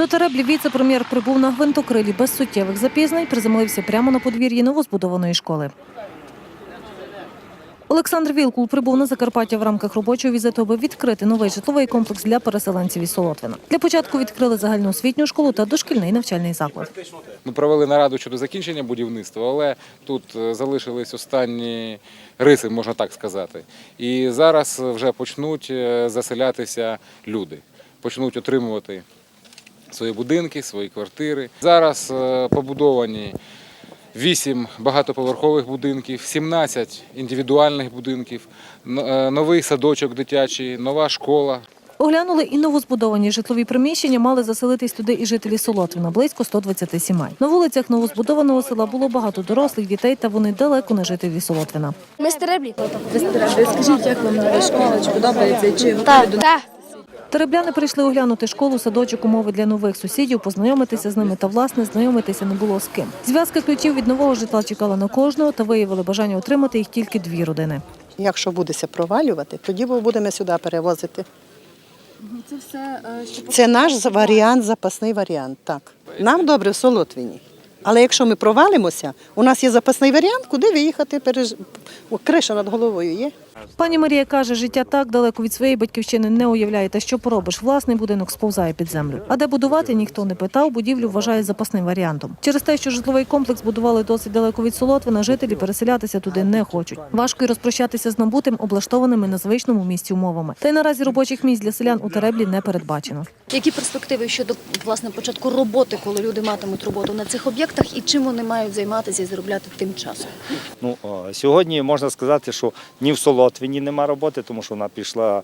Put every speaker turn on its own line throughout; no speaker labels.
До Тереблі віце-прем'єр прибув на гвинтокрилі без суттєвих запізнень, приземлився прямо на подвір'ї новозбудованої школи. Олександр Вілкул прибув на Закарпаття в рамках робочого візиту, аби відкрити новий житловий комплекс для переселенців із Солотвина. Для початку відкрили загальноосвітню школу та дошкільний навчальний заклад.
Ми провели нараду щодо закінчення будівництва, але тут е, залишились останні риси, можна так сказати. І зараз вже почнуть е, заселятися люди, почнуть отримувати свої будинки, свої квартири. Зараз е, побудовані 8 багатоповерхових будинків, 17 індивідуальних будинків, е, новий садочок дитячий, нова школа.
Оглянули і новозбудовані житлові приміщення, мали заселитись туди і жителі Солотвина, близько 120 сімей. На вулицях новозбудованого села було багато дорослих дітей, та вони далеко не жителі Солотвина.
Ми з Тереблі.
Скажіть, як вам нова школа? Чи подобається? Чи
Так, так.
Теребляни прийшли оглянути школу, садочок, умови для нових сусідів, познайомитися з ними та власне знайомитися не було з ким. Зв'язка ключів від нового житла чекала на кожного та виявили бажання отримати їх тільки дві родини.
Якщо будеться провалювати, тоді ми будемо сюди перевозити.
це все що
Це наш варіант, запасний варіант. Так. Нам добре в Солотвіні. Але якщо ми провалимося, у нас є запасний варіант, куди виїхати, переж... Криша над головою є.
Пані Марія каже, життя так далеко від своєї батьківщини не уявляє, та що поробиш. Власний будинок сповзає під землю. А де будувати ніхто не питав. Будівлю вважає запасним варіантом. Через те, що житловий комплекс будували досить далеко від Солотвина, жителі переселятися туди не хочуть. Важко й розпрощатися з набутим, облаштованими на звичному місці умовами. Та й наразі робочих місць для селян у Тереблі не передбачено.
які перспективи щодо власне початку роботи, коли люди матимуть роботу на цих об'єктах, і чим вони мають займатися і заробляти тим часом?
Ну, сьогодні можна сказати, що ні в Солотвіні нема роботи, тому що вона пішла,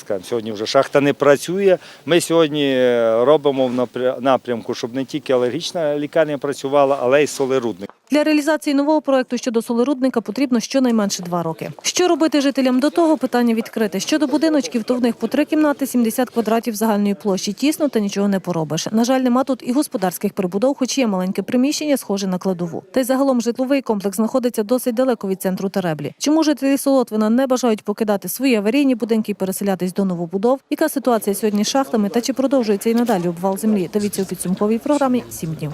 скажімо, сьогодні вже шахта не працює. Ми сьогодні е, робимо в напрямку, щоб не тільки алергічна лікарня працювала, але й солерудник.
Для реалізації нового проекту щодо солерудника потрібно щонайменше два роки. Що робити жителям до того? Питання відкрите. Щодо будиночків, то в них по три кімнати, 70 квадратів загальної площі. Тісно та нічого не поробиш. На жаль, нема тут і господарських прибудов, хоч є маленьке приміщення, схоже на кладову. Та й загалом житловий комплекс знаходиться досить далеко від центру Тереблі. Чому жителі Солотвина не бажають покидати свої аварійні будинки і переселятись до новобудов? Яка ситуація сьогодні з шахтами та чи продовжується і надалі обвал землі? Дивіться у підсумковій програмі «7 днів.